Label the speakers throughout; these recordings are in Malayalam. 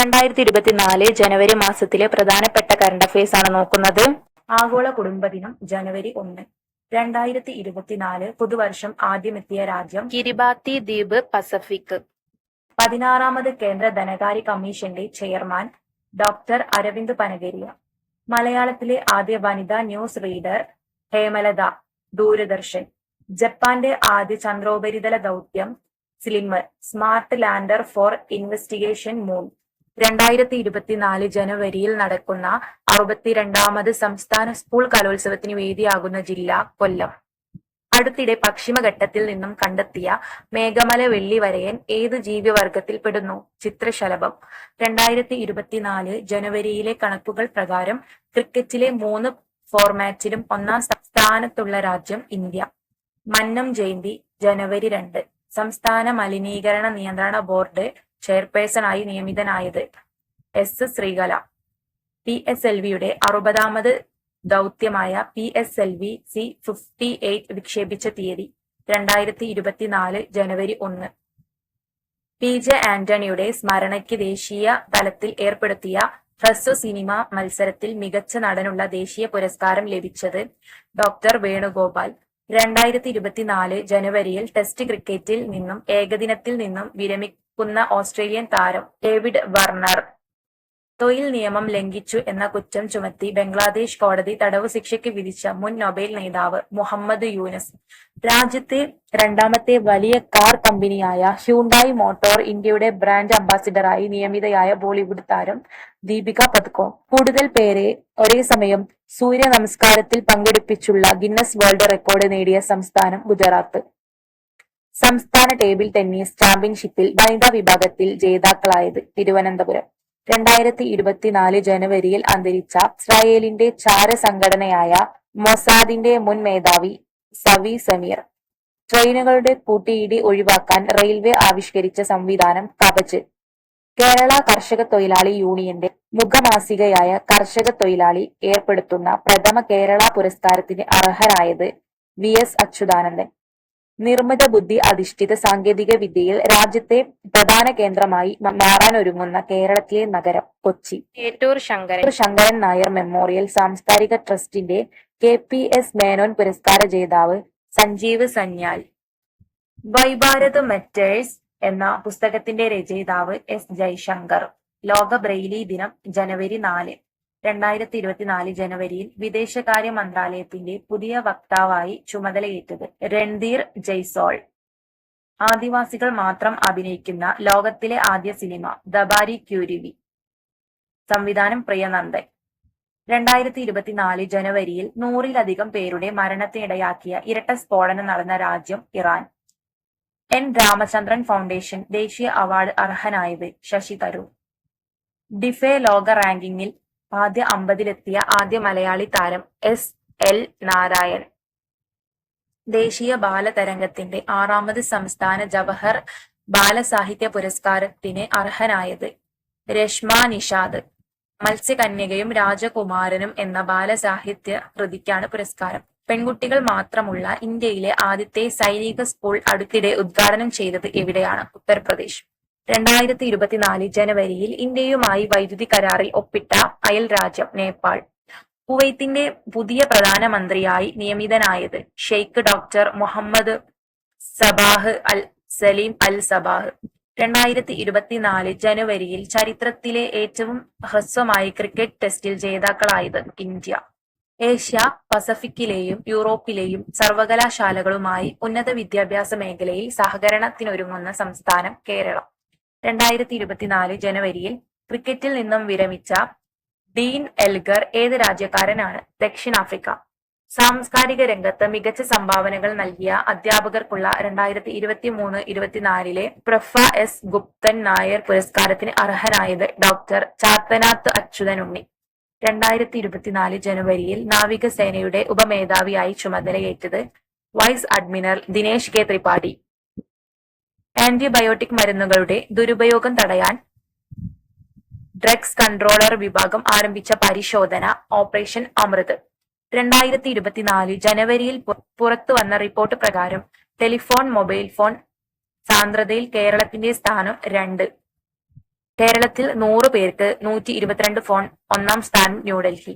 Speaker 1: രണ്ടായിരത്തി ഇരുപത്തിനാല് ജനുവരി മാസത്തിലെ പ്രധാനപ്പെട്ട കറണ്ട് അഫയേഴ്സ് ആണ് നോക്കുന്നത് ആഗോള കുടുംബദിനം ജനുവരി ഒന്ന് രണ്ടായിരത്തി ഇരുപത്തിനാല് പുതുവർഷം ആദ്യമെത്തിയ രാജ്യം കിരിബാത്തി ദ്വീപ് പസഫിക് പതിനാറാമത് കേന്ദ്ര ധനകാര്യ കമ്മീഷന്റെ ചെയർമാൻ ഡോക്ടർ അരവിന്ദ് പനഗരിയ മലയാളത്തിലെ ആദ്യ വനിതാ ന്യൂസ് റീഡർ ഹേമലത ദൂരദർശൻ ജപ്പാന്റെ ആദ്യ ചന്ദ്രോപരിതല ദൗത്യം സ്ലിമ്മർ smart lander for investigation moon രണ്ടായിരത്തി ഇരുപത്തിനാല് ജനുവരിയിൽ നടക്കുന്ന അറുപത്തിരണ്ടാമത് സംസ്ഥാന സ്കൂൾ കലോത്സവത്തിന് വേദിയാകുന്ന ജില്ല കൊല്ലം അടുത്തിടെ പശ്ചിമഘട്ടത്തിൽ നിന്നും കണ്ടെത്തിയ മേഘമല വെള്ളിവരയൻ ഏത് ജീവിവർഗത്തിൽ പെടുന്നു ചിത്രശലഭം രണ്ടായിരത്തി ഇരുപത്തിനാല് ജനുവരിയിലെ കണക്കുകൾ പ്രകാരം ക്രിക്കറ്റിലെ മൂന്ന് ഫോർമാറ്റിലും ഒന്നാം സ്ഥാനത്തുള്ള രാജ്യം ഇന്ത്യ മന്നം ജയന്തി ജനുവരി രണ്ട് സംസ്ഥാന മലിനീകരണ നിയന്ത്രണ ബോർഡ് ചെയർപേഴ്സണായി നിയമിതനായത് S Sreekala P S L വിയുടെ അറുപതാമത് ദൗത്യമായ P S L V C fifty eight വിക്ഷേപിച്ച തീയതി രണ്ടായിരത്തി ഇരുപത്തിനാല് ജനുവരി ഒന്ന് പി ജെ ആന്റണിയുടെ സ്മരണയ്ക്ക് ദേശീയ തലത്തിൽ ഏർപ്പെടുത്തിയ ഹ്രസ്വ സിനിമ മത്സരത്തിൽ മികച്ച നടനുള്ള ദേശീയ പുരസ്കാരം ലഭിച്ചത് ഡോക്ടർ വേണുഗോപാൽ രണ്ടായിരത്തി ഇരുപത്തിനാല് ജനുവരിയിൽ ടെസ്റ്റ് ക്രിക്കറ്റിൽ നിന്നും ഏകദിനത്തിൽ നിന്നും വിരമി നിൽക്കുന്ന ഓസ്ട്രേലിയൻ താരം ഡേവിഡ് വർണർ തൊഴിൽ നിയമം ലംഘിച്ചു എന്ന കുറ്റം ചുമത്തി ബംഗ്ലാദേശ് കോടതി തടവ് ശിക്ഷയ്ക്ക് വിധിച്ച മുൻ നൊബേൽ നേതാവ് മുഹമ്മദ് യൂനസ് രാജ്യത്തെ രണ്ടാമത്തെ വലിയ കാർ കമ്പനിയായ ഹ്യൂണ്ടായി മോട്ടോർ ഇന്ത്യയുടെ ബ്രാൻഡ് അംബാസിഡറായി നിയമിതയായ ബോളിവുഡ് താരം ദീപിക പത്കോ കൂടുതൽ പേരെ ഒരേ സമയം സൂര്യ നമസ്കാരത്തിൽ പങ്കെടുപ്പിച്ചുള്ള ഗിന്നസ് വേൾഡ് റെക്കോർഡ് നേടിയ സംസ്ഥാനം ഗുജറാത്ത് സംസ്ഥാന ടേബിൾ ടെന്നീസ് ചാമ്പ്യൻഷിപ്പിൽ വനിതാ വിഭാഗത്തിൽ ജേതാക്കളായത് തിരുവനന്തപുരം രണ്ടായിരത്തി ഇരുപത്തിനാല് ജനുവരിയിൽ അന്തരിച്ച ഇസ്രായേലിന്റെ ചാര സംഘടനയായ മൊസാദിന്റെ മുൻ മേധാവി സവി സമീർ ട്രെയിനുകളുടെ കൂട്ടിയിടി ഒഴിവാക്കാൻ റെയിൽവേ ആവിഷ്കരിച്ച സംവിധാനം കവച് കേരള കർഷക തൊഴിലാളി യൂണിയന്റെ മുഖമാസികയായ കർഷക തൊഴിലാളി ഏർപ്പെടുത്തുന്ന പ്രഥമ കേരള പുരസ്കാരത്തിന് അർഹരായത് വി എസ് അച്യുതാനന്ദൻ നിർമ്മിത ബുദ്ധി അധിഷ്ഠിത സാങ്കേതിക വിദ്യയിൽ രാജ്യത്തെ പ്രധാന കേന്ദ്രമായി മാറാൻ ഒരുങ്ങുന്ന കേരളത്തിലെ നഗരം കൊച്ചി ഏറ്റൂർ ശങ്കരൻ ശങ്കരൻ നായർ മെമ്മോറിയൽ സാംസ്കാരിക ട്രസ്റ്റിന്റെ കെ പി എസ് മേനോൻ പുരസ്കാര ജേതാവ് സഞ്ജീവ് സന്യാൽ വൈഭാരത് മെറ്റേഴ്സ് എന്ന പുസ്തകത്തിന്റെ രചയിതാവ് എസ് ജയശങ്കർ ലോക ബ്രെയിലി ദിനം ജനുവരി നാല് രണ്ടായിരത്തി ഇരുപത്തിനാല് ജനുവരിയിൽ വിദേശകാര്യ മന്ത്രാലയത്തിന്റെ പുതിയ വക്താവായി ചുമതലയേറ്റത് രൺധീർ ജയ്സോൾ ആദിവാസികൾ മാത്രം അഭിനയിക്കുന്ന ലോകത്തിലെ ആദ്യ സിനിമ ദബാരി ക്യൂരിവി സംവിധാനം പ്രിയനന്ദൻ രണ്ടായിരത്തി ഇരുപത്തിനാല് ജനുവരിയിൽ നൂറിലധികം പേരുടെ മരണത്തിനിടയാക്കിയ ഇരട്ട സ്ഫോടനം നടന്ന രാജ്യം ഇറാൻ എൻ രാമചന്ദ്രൻ ഫൗണ്ടേഷൻ ദേശീയ അവാർഡ് അർഹനായത് ശശി തരൂർ ഡിഫെ ലോക റാങ്കിങ്ങിൽ ആദ്യ അമ്പതിലെത്തിയ ആദ്യ മലയാളി താരം എസ് എൽ നാരായൺ ദേശീയ ബാലതരംഗത്തിന്റെ ആറാമത് സംസ്ഥാന ജവഹർ ബാലസാഹിത്യ പുരസ്കാരത്തിന് അർഹനായത് രശ്മ നിഷാദ് മത്സ്യകന്യകയും രാജകുമാരനും എന്ന ബാലസാഹിത്യ കൃതിക്കാണ് പുരസ്കാരം പെൺകുട്ടികൾ മാത്രമുള്ള ഇന്ത്യയിലെ ആദ്യത്തെ സൈനിക സ്കൂൾ അടുത്തിടെ ഉദ്ഘാടനം ചെയ്തത് എവിടെയാണ് ഉത്തർപ്രദേശ് രണ്ടായിരത്തി ഇരുപത്തിനാല് ജനുവരിയിൽ ഇന്ത്യയുമായി വൈദ്യുതി കരാറിൽ ഒപ്പിട്ട അയൽ രാജ്യം നേപ്പാൾ കുവൈത്തിന്റെ പുതിയ പ്രധാനമന്ത്രിയായി നിയമിതനായത് Sheikh doctor Muhammad Sabah Al Salim Al Sabah രണ്ടായിരത്തി ഇരുപത്തിനാല് ജനുവരിയിൽ ചരിത്രത്തിലെ ഏറ്റവും ഹ്രസ്വമായി ക്രിക്കറ്റ് ടെസ്റ്റിൽ ജേതാക്കളായത് ഇന്ത്യ ഏഷ്യ പസഫിക്കിലെയും യൂറോപ്പിലെയും സർവകലാശാലകളുമായി ഉന്നത വിദ്യാഭ്യാസ മേഖലയിൽ സഹകരണത്തിനൊരുങ്ങുന്ന സംസ്ഥാനം കേരളം രണ്ടായിരത്തി ഇരുപത്തിനാല് ജനുവരിയിൽ ക്രിക്കറ്റിൽ നിന്നും വിരമിച്ച ഡീൻ എൽഗർ ഏത് രാജ്യക്കാരനാണ് ദക്ഷിണാഫ്രിക്ക സാംസ്കാരിക രംഗത്ത് മികച്ച സംഭാവനകൾ നൽകിയ അധ്യാപകർക്കുള്ള രണ്ടായിരത്തി ഇരുപത്തി മൂന്ന് ഇരുപത്തിനാലിലെ പ്രഫ എസ് ഗുപ്തൻ നായർ പുരസ്കാരത്തിന് അർഹനായത് ഡോക്ടർ ചാത്തനാത്ത് അച്യുതൻ ഉണ്ണി രണ്ടായിരത്തി ഇരുപത്തിനാല് ജനുവരിയിൽ നാവികസേനയുടെ ഉപമേധാവിയായി ചുമതലയേറ്റത് vice admiral Dinesh K Tripathi antibiotic മരുന്നുകളുടെ ദുരുപയോഗം തടയാൻ ഡ്രഗ്സ് കൺട്രോളർ വിഭാഗം ആരംഭിച്ച പരിശോധന ഓപ്പറേഷൻ അമൃത് രണ്ടായിരത്തി ഇരുപത്തിനാല് ജനുവരിയിൽ പുറത്തു വന്ന റിപ്പോർട്ട് പ്രകാരം ടെലിഫോൺ മൊബൈൽ ഫോൺ സാന്ദ്രതയിൽ കേരളത്തിന്റെ സ്ഥാനം രണ്ട് കേരളത്തിൽ നൂറ് പേർക്ക് നൂറ്റി ഇരുപത്തിരണ്ട് ഫോൺ ഒന്നാം സ്ഥാനം ന്യൂഡൽഹി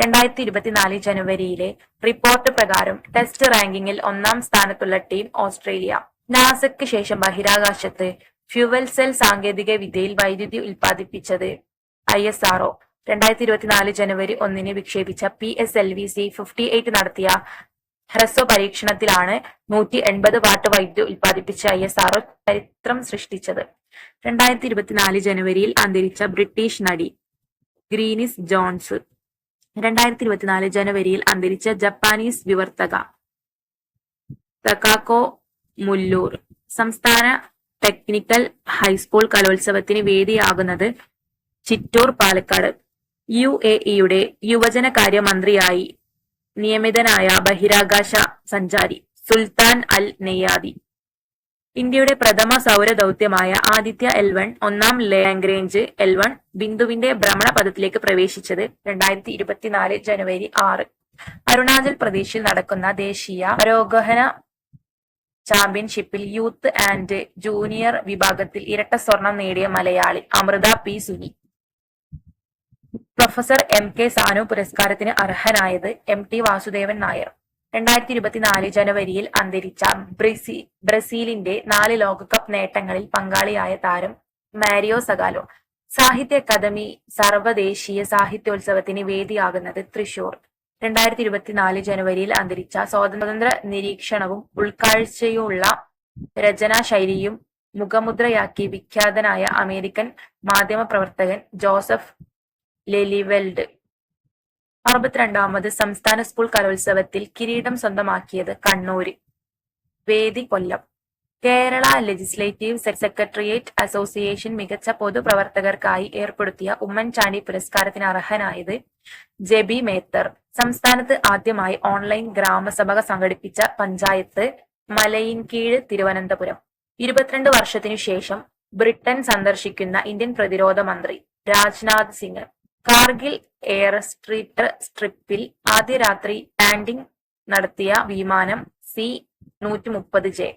Speaker 1: രണ്ടായിരത്തി ഇരുപത്തിനാല് ജനുവരിയിലെ റിപ്പോർട്ട് പ്രകാരം ടെസ്റ്റ് റാങ്കിങ്ങിൽ ഒന്നാം സ്ഥാനത്തുള്ള ടീം ഓസ്ട്രേലിയ നാസയ്ക്ക് ശേഷം ബഹിരാകാശത്ത് ഫ്യൂവൽ സെൽ സാങ്കേതിക വിദ്യയിൽ വൈദ്യുതി ഉൽപ്പാദിപ്പിച്ചത് ഐ എസ് ഒ രണ്ടായിരത്തി ഇരുപത്തിനാല് ജനുവരി ഒന്നിന് വിക്ഷേപിച്ച P S L V C fifty eight നടത്തിയ ഹ്രസ്വ പരീക്ഷണത്തിലാണ് നൂറ്റി എൺപത് വാട്ട് വൈദ്യുതി ഉൽപ്പാദിപ്പിച്ച ഐ എസ് ഒ ചരിത്രം സൃഷ്ടിച്ചത് രണ്ടായിരത്തി ഇരുപത്തിനാല് ജനുവരിയിൽ അന്തരിച്ച ബ്രിട്ടീഷ് നടി ഗ്രീനിസ് ജോൺസ് രണ്ടായിരത്തി ഇരുപത്തിനാല് ജനുവരിയിൽ അന്തരിച്ച ജപ്പാനീസ് വിവർത്തക തക്കാക്കോ മുല്ലൂർ സംസ്ഥാന ടെക്നിക്കൽ ഹൈസ്കൂൾ കലോത്സവത്തിന് വേദിയാകുന്നത് ചിറ്റൂർ പാലക്കാട് യു എ ഇയുടെ e യുവജനകാര്യ മന്ത്രിയായി നിയമിതനായ ബഹിരാകാശ സഞ്ചാരി സുൽത്താൻ അൽ നെയ്യാദി ഇന്ത്യയുടെ പ്രഥമ സൗര ദൗത്യമായ ആദിത്യ എൽ വൺ ഒന്നാം ലാംഗ്രേഞ്ച് എൽ വൺ ബിന്ദുവിന്റെ ഭ്രമണപഥത്തിലേക്ക് പ്രവേശിച്ചത് രണ്ടായിരത്തി ഇരുപത്തിനാല് ജനുവരി ആറ് അരുണാചൽ പ്രദേശിൽ നടക്കുന്ന ദേശീയ ആരോഗഹന ചാമ്പ്യൻഷിപ്പിൽ യൂത്ത് ആൻഡ് ജൂനിയർ വിഭാഗത്തിൽ ഇരട്ട സ്വർണം നേടിയ Malayali Amritha P Suni professor M K Sanu പുരസ്കാരത്തിന് അർഹനായത് എം ടി വാസുദേവൻ നായർ രണ്ടായിരത്തി ഇരുപത്തിനാല് ജനുവരിയിൽ അന്തരിച്ച ബ്രസീ ബ്രസീലിന്റെ നാല് ലോകകപ്പ് നേട്ടങ്ങളിൽ പങ്കാളിയായ താരം മാരിയോ സഗാലോ സാഹിത്യ അക്കാദമി സർവദേശീയ സാഹിത്യോത്സവത്തിന് വേദിയാകുന്നത് തൃശൂർ രണ്ടായിരത്തി ഇരുപത്തിനാല് ജനുവരിയിൽ അന്തരിച്ച സ്വാതന്ത്ര്യ നിരീക്ഷണവും ഉൾക്കാഴ്ചയുമുള്ള രചനാ ശൈലിയും മുഖമുദ്രയാക്കി വിഖ്യാതനായ അമേരിക്കൻ മാധ്യമപ്രവർത്തകൻ ജോസഫ് ലെലിവെൽഡ് അറുപത്തിരണ്ടാമത് സംസ്ഥാന സ്കൂൾ കലോത്സവത്തിൽ കിരീടം സ്വന്തമാക്കിയത് കണ്ണൂര് വേദി Kollam Kerala legislative secretariat association മികച്ച പൊതുപ്രവർത്തകർക്കായി ഏർപ്പെടുത്തിയ ഉമ്മൻചാണ്ടി പുരസ്കാരത്തിന് അർഹനായത് ജെബി മേത്തർ സംസ്ഥാനത്ത് ആദ്യമായി ഓൺലൈൻ ഗ്രാമസഭ സംഘടിപ്പിച്ച പഞ്ചായത്ത് മലയിൻകീഴ് തിരുവനന്തപുരം ഇരുപത്തിരണ്ട് വർഷത്തിനു ശേഷം ബ്രിട്ടൻ സന്ദർശിക്കുന്ന ഇന്ത്യൻ പ്രതിരോധ മന്ത്രി രാജ്നാഥ് സിംഗ് കാർഗിൽ എയർ സ്ട്രീറ്റ് സ്ട്രിപ്പിൽ ആദ്യ രാത്രി ലാൻഡിംഗ് നടത്തിയ വിമാനം സി നൂറ്റി മുപ്പത് ജെ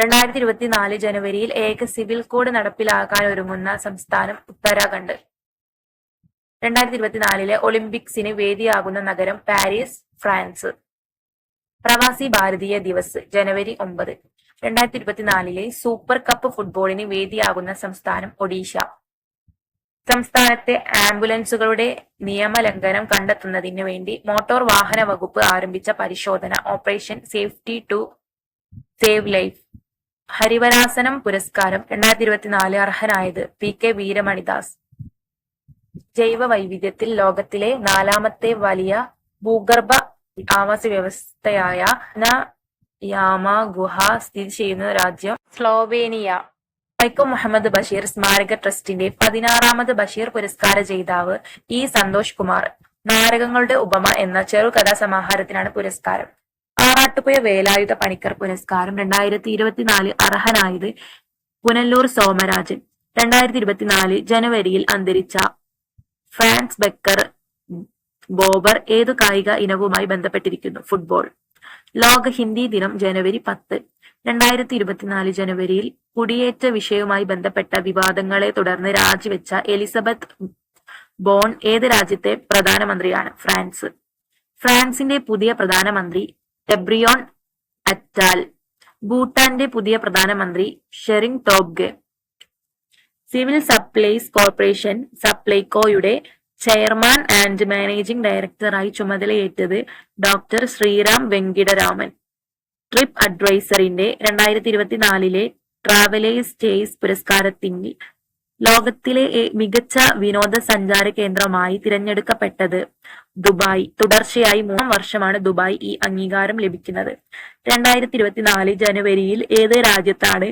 Speaker 1: രണ്ടായിരത്തി ഇരുപത്തിനാല് ജനുവരിയിൽ ഏക സിവിൽ കോഡ് നടപ്പിലാക്കാൻ ഒരുങ്ങുന്ന സംസ്ഥാനം ഉത്തരാഖണ്ഡ് രണ്ടായിരത്തി ഇരുപത്തിനാലിലെ ഒളിമ്പിക്സിന് വേദിയാകുന്ന നഗരം പാരീസ് ഫ്രാൻസ് പ്രവാസി ഭാരതീയ ദിവസ് ജനുവരി ഒമ്പത് രണ്ടായിരത്തി ഇരുപത്തിനാലിലെ സൂപ്പർ കപ്പ് ഫുട്ബോളിന് വേദിയാകുന്ന സംസ്ഥാനം ഒഡീഷ സംസ്ഥാനത്തെ ആംബുലൻസുകളുടെ നിയമലംഘനം കണ്ടെത്തുന്നതിന് വേണ്ടി മോട്ടോർ വാഹന വകുപ്പ് ആരംഭിച്ച പരിശോധന operation safety to save life Harivarasanam പുരസ്കാരം രണ്ടായിരത്തി ഇരുപത്തിനാല് അർഹനായത് പി കെ വീരമണിദാസ് ജൈവ വൈവിധ്യത്തിൽ ലോകത്തിലെ നാലാമത്തെ വലിയ ഭൂഗർഭ ആവാസ വ്യവസ്ഥയായ യാമ ഗുഹ സ്ഥിതി ചെയ്യുന്ന രാജ്യം സ്ലോവേനിയ വൈക്കം മുഹമ്മദ് ബഷീർ സ്മാരക ട്രസ്റ്റിന്റെ പതിനാറാമത് ബഷീർ പുരസ്കാര ജേതാവ് ഇ സന്തോഷ് കുമാർ നാരകങ്ങളുടെ ഉപമ എന്ന ചെറുകഥാ സമാഹാരത്തിനാണ് പുരസ്കാരം കാട്ടുപുയ വേലായുധ പണിക്കർ പുരസ്കാരം രണ്ടായിരത്തി ഇരുപത്തിനാല് അർഹനായത് പുനല്ലൂർ സോമരാജൻ രണ്ടായിരത്തി ഇരുപത്തിനാല് ജനുവരിയിൽ അന്തരിച്ച ഫ്രാൻസ് ബെക്കർ ബോബർ ഏതു കായിക ഇനവുമായി ബന്ധപ്പെട്ടിരിക്കുന്നു ഫുട്ബോൾ ലോക ഹിന്ദി ദിനം ജനുവരി പത്ത് രണ്ടായിരത്തി ഇരുപത്തിനാല് ജനുവരിയിൽ കുടിയേറ്റ വിഷയവുമായി ബന്ധപ്പെട്ട വിവാദങ്ങളെ തുടർന്ന് രാജിവെച്ച എലിസബത്ത് ബോൺ ഏത് രാജ്യത്തെ പ്രധാനമന്ത്രിയാണ് ഫ്രാൻസ് ഫ്രാൻസിന്റെ പുതിയ പ്രധാനമന്ത്രി ഡെബ്രിയോൺ അറ്റാൽ ഭൂട്ടാന്റെ പുതിയ പ്രധാനമന്ത്രി Tshering Tobgay civil supplies corporation സപ്ലൈകോയുടെ ചെയർമാൻ ആൻഡ് മാനേജിംഗ് ഡയറക്ടറായി ചുമതലയേറ്റത് ഡോക്ടർ ശ്രീറാം വെങ്കിടരാമൻ ട്രിപ്പ് അഡ്വൈസറിന്റെ രണ്ടായിരത്തി ഇരുപത്തിനാലിലെ ട്രാവലേഴ്സ് ചേസ് പുരസ്കാരത്തിൽ ലോകത്തിലെ മികച്ച വിനോദസഞ്ചാര കേന്ദ്രമായി തിരഞ്ഞെടുക്കപ്പെട്ടത് ദുബായ് തുടർച്ചയായി മൂന്നാം വർഷമാണ് ദുബായ് ഈ അംഗീകാരം ലഭിക്കുന്നത് രണ്ടായിരത്തി ഇരുപത്തിനാല് ജനുവരിയിൽ ഏത് രാജ്യത്താണ്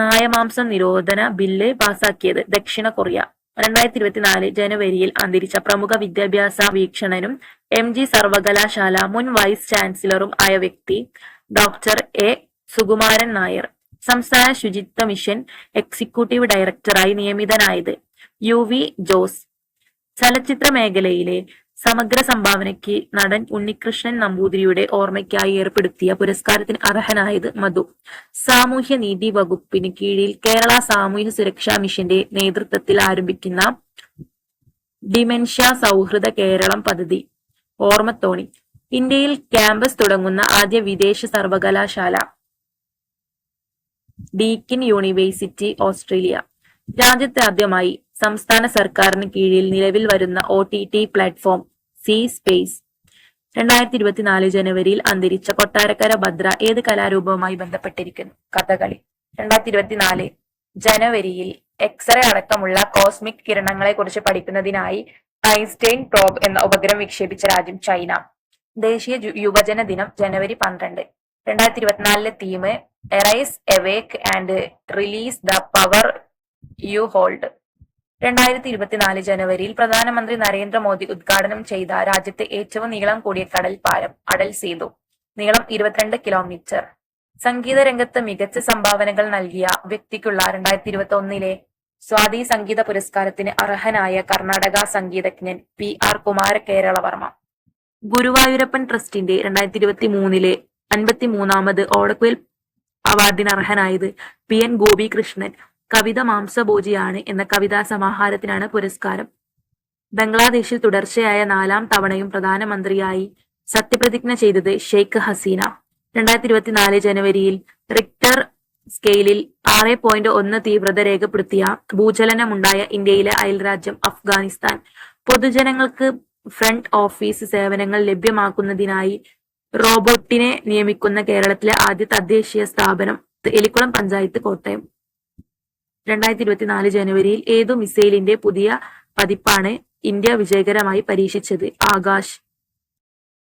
Speaker 1: നായമാംസം നിരോധന ബില്ല് പാസാക്കിയത് ദക്ഷിണ കൊറിയ രണ്ടായിരത്തി ഇരുപത്തിനാല് ജനുവരിയിൽ അന്തരിച്ച പ്രമുഖ വിദ്യാഭ്യാസ വീക്ഷണനും എം ജി സർവകലാശാല മുൻ വൈസ് ചാൻസലറും ആയ വ്യക്തി ഡോക്ടർ എ സുകുമാരൻ നായർ സംസ്ഥാന ശുചിത്വ മിഷൻ എക്സിക്യൂട്ടീവ് ഡയറക്ടറായി നിയമിതനായത് യു വി ജോസ് ചലച്ചിത്ര മേഖലയിലെ സമഗ്ര സംഭാവനയ്ക്ക് നടൻ ഉണ്ണികൃഷ്ണൻ നമ്പൂതിരിയുടെ ഓർമ്മയ്ക്കായി ഏർപ്പെടുത്തിയ പുരസ്കാരത്തിന് അർഹനായത് മധു സാമൂഹ്യ നീതി വകുപ്പിന് കീഴിൽ കേരള സാമൂഹ്യ സുരക്ഷാ മിഷന്റെ നേതൃത്വത്തിൽ ആരംഭിക്കുന്ന ഡിമെൻഷ്യ സൗഹൃദ കേരളം പദ്ധതി ഓർമ്മത്തോണി ഇന്ത്യയിൽ ക്യാമ്പസ് തുടങ്ങുന്ന ആദ്യ വിദേശ സർവകലാശാല ഡീക്കിൻ യൂണിവേഴ്സിറ്റി ഓസ്ട്രേലിയ രാജ്യത്തെ ആദ്യമായി സംസ്ഥാന സർക്കാരിന് കീഴിൽ നിലവിൽ വരുന്ന O T T platform C space രണ്ടായിരത്തി ഇരുപത്തിനാല് ജനുവരിയിൽ അന്തരിച്ച കൊട്ടാരക്കര ഭദ്ര ഏത് കലാരൂപവുമായി ബന്ധപ്പെട്ടിരിക്കുന്നു കഥകളി രണ്ടായിരത്തി ഇരുപത്തിനാല് ജനുവരിയിൽ എക്സ്റേ അടക്കമുള്ള കോസ്മിക് കിരണങ്ങളെ കുറിച്ച് പഠിക്കുന്നതിനായി ഐൻസ്റ്റൈൻ പ്രോബ് എന്ന ഉപഗ്രഹം വിക്ഷേപിച്ച രാജ്യം ചൈന ദേശീയ യുവജന ദിനം ജനുവരി പന്ത്രണ്ട് രണ്ടായിരത്തി ഇരുപത്തിനാലിലെ theme arise awake and release the power you hold രണ്ടായിരത്തി ഇരുപത്തിനാല് ജനുവരിയിൽ പ്രധാനമന്ത്രി നരേന്ദ്രമോദി ഉദ്ഘാടനം ചെയ്ത രാജ്യത്തെ ഏറ്റവും നീളം കൂടിയ കടൽ പാലം അടൽ സേതു നീളം ഇരുപത്തിരണ്ട് കിലോമീറ്റർ സംഗീത രംഗത്ത് മികച്ച സംഭാവനകൾ നൽകിയ വ്യക്തിക്കുള്ള രണ്ടായിരത്തി ഇരുപത്തി ഒന്നിലെ സ്വാതി സംഗീത പുരസ്കാരത്തിന് അർഹനായ കർണാടക സംഗീതജ്ഞൻ പി ആർ കുമാര കേരളവർമ്മ ഗുരുവായൂരപ്പൻ ട്രസ്റ്റിന്റെ രണ്ടായിരത്തി ഇരുപത്തി മൂന്നിലെ അൻപത്തിമൂന്നാമത് ഓടക്കുവൽ അവാർഡിന് അർഹനായത് പി എൻ ഗോപികൃഷ്ണൻ കവിത മാംസഭോജിയാണ് എന്ന കവിതാ സമാഹാരത്തിനാണ് പുരസ്കാരം ബംഗ്ലാദേശിൽ തുടർച്ചയായ നാലാം തവണയും പ്രധാനമന്ത്രിയായി സത്യപ്രതിജ്ഞ ചെയ്തത് ഷെയ്ഖ് ഹസീന രണ്ടായിരത്തി ഇരുപത്തിനാല് ജനുവരിയിൽ റിക്ടർ സ്കെയിലിൽ ആറ് പോയിന്റ് ഒന്ന് തീവ്രത രേഖപ്പെടുത്തിയ ഭൂചലനമുണ്ടായ ഇന്ത്യയിലെ അയൽരാജ്യം അഫ്ഗാനിസ്ഥാൻ പൊതുജനങ്ങൾക്ക് ഫ്രണ്ട് ഓഫീസ് സേവനങ്ങൾ ലഭ്യമാക്കുന്നതിനായി റോബോട്ടിനെ നിയമിക്കുന്ന കേരളത്തിലെ ആദ്യ തദ്ദേശീയ സ്ഥാപനം എലിക്കുളം പഞ്ചായത്ത് കോട്ടയം രണ്ടായിരത്തി ഇരുപത്തിനാല് ജനുവരിയിൽ ഏതു മിസൈലിന്റെ പുതിയ പതിപ്പാണ് ഇന്ത്യ വിജയകരമായി പരീക്ഷിച്ചത് ആകാശ്